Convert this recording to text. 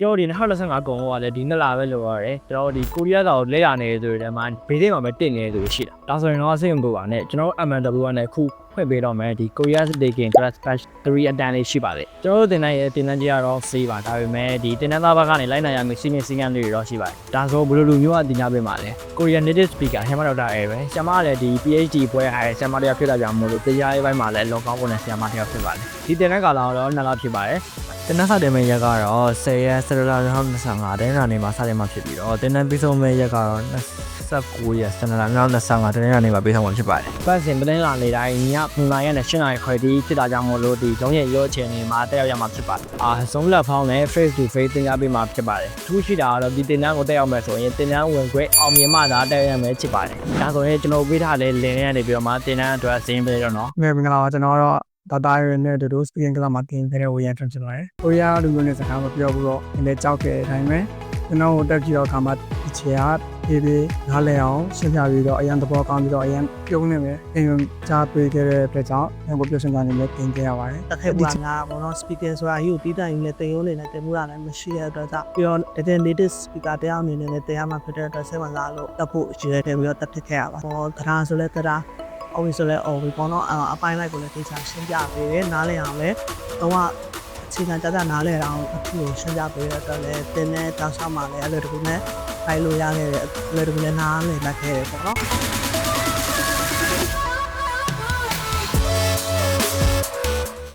ကျွန်တော်ဒီ2025ကုံတော့ကလည်းဒီနှစ်လပဲလိုရတယ်ကျွန်တော်ဒီကိုရီးယားစာကိုလဲရနေဆိုတဲ့မှာဘေးသိမ်းမှာပဲတင့်နေဆိုရှိတာဒါဆိုရင်တော့စိတ်ဝင်ပူပါနဲ့ကျွန်တော် MNW နဲ့ခုဖွင့်ပေးတော့မယ်ဒီ Korea Staking Class Patch 3အတန်းလေးရှိပါတယ်ကျွန်တော်တို့တင်တဲ့ရဲ့တင်တန်းကြီးကတော့ free ပါဒါပေမဲ့ဒီတင်တန်းသားဘက်ကနေလိုက်နိုင်ရမယ့်စီမင်းစည်းကမ်းတွေတော့ရှိပါတယ်ဒါဆိုဘယ်လိုလူမျိုးကတင်ကြပေးမှာလဲ Korean native speaker ဟဲမဒေါက်တာအဲပဲဆရာမကလည်းဒီ PhD ပွဲဟာဆရာမတရားဖြစ်တာကြောင့်မလို့တရားရေးပိုင်းမှာလည်းလောကောင်းပုံနဲ့ဆရာမတရားဖြစ်ပါတယ်ဒီတင်တန်းကာလတော့နှစ်လဖြစ်ပါတယ် တင်တန်းစတင်မယ့်ရက်ကတော့10ရက်17လ2025တင်းနာနေမှာစတင်မှာဖြစ်ပြီးတော့တင်တန်းပြီးဆုံးမယ့်ရက်ကတော့29ရက်17လ2025တင်းနာနေမှာပြီးဆုံးမှာဖြစ်ပါတယ်ပတ်စဉ်တင်းလာနေတိုင်းည9ရက်နဲ့10နာရီခွဲတီးဖြစ်တာကြောင့်မလို့ဒီလုံးရဲ့ရောအချိန်တွေမှာတက်ရောက်ရမှာဖြစ်ပါတယ်အာဆုံးလက်ဖောင်းနဲ့ face to face တင်ကြပေးမှာဖြစ်ပါတယ်ထူးရှိတာကတော့ဒီတင်တန်းကိုတက်ရောက်မယ်ဆိုရင်တင်တန်းဝင်ခွဲအောင်မြင်မှသာတက်ရောက်ရမယ်ဖြစ်ပါတယ်ဒါဆိုရင်ကျွန်တော်ပေးထားတဲ့လင်းရနေပြီးတော့မှတင်တန်းအတွက်ဇင်းပေးတော့နော်ငယ်မင်္ဂလာပါကျွန်တော်ကတော့ ဒါတာရနဲ့တူတူ speaking class မှာတင်ခဲ့တဲ့ဝေယံထွန်းဖြစ်ပါတယ်။ကိုရီးယားလူမျိုးနဲ့စကားမပြောဘူးတော့ဒီလည်းကြောက်ခဲ့တဲ့အတိုင်းပဲကျွန်တော်တို့တက်ကြည့်တော့အခါမှာဒီချေကပြေးပြေးနားလည်အောင်ရှင်းပြပြီးတော့အရန်သဘောကောင်းပြီးတော့အရန်ပြုံးနေမယ်အရင်ကြားတွေ့ခဲ့တဲ့အတွက်ကြောင့်ငါကိုပြောစင်ကြနေနဲ့တင်ခဲ့ရပါတယ်တက်ခဲ့ဘူးလားငါဘောနော် speaker ဆိုတာယူတီးတိုင်နဲ့တင်ရုံးနေနဲ့တင်မှုတာလည်းမရှိတဲ့အတွက်ကြောင့်ပြီးတော့ data native speaker တရားအနေနဲ့လည်းတရားမှဖြစ်တဲ့အတွက်စိတ်ဝင်စားလို့တက်ဖို့ရည်ရွယ်တယ်ပြီးတော့တက်ဖြစ်ခဲ့ရပါဟောတရားဆိုလဲတရား OV ဆိုလဲ OV ပေါ့နော်အပိုင်းလိုက်ကိုလည်းဒေချာရှင်းပြပေးတယ်နားလည်အောင်လည်းတော့အခြေခံကြကြနားလည်အောင်အခုကိုရှင်းပြပေးတဲ့အတွက်လည်းသင်တဲ့တောက်ဆောင်မှာလည်းအဲ့လိုတကူနဲ့ဖိုင်လို့ရခဲ့တယ်အဲ့လိုတကူနဲ့နားလည်လိုက်ခဲ့တယ်ပေါ့နော်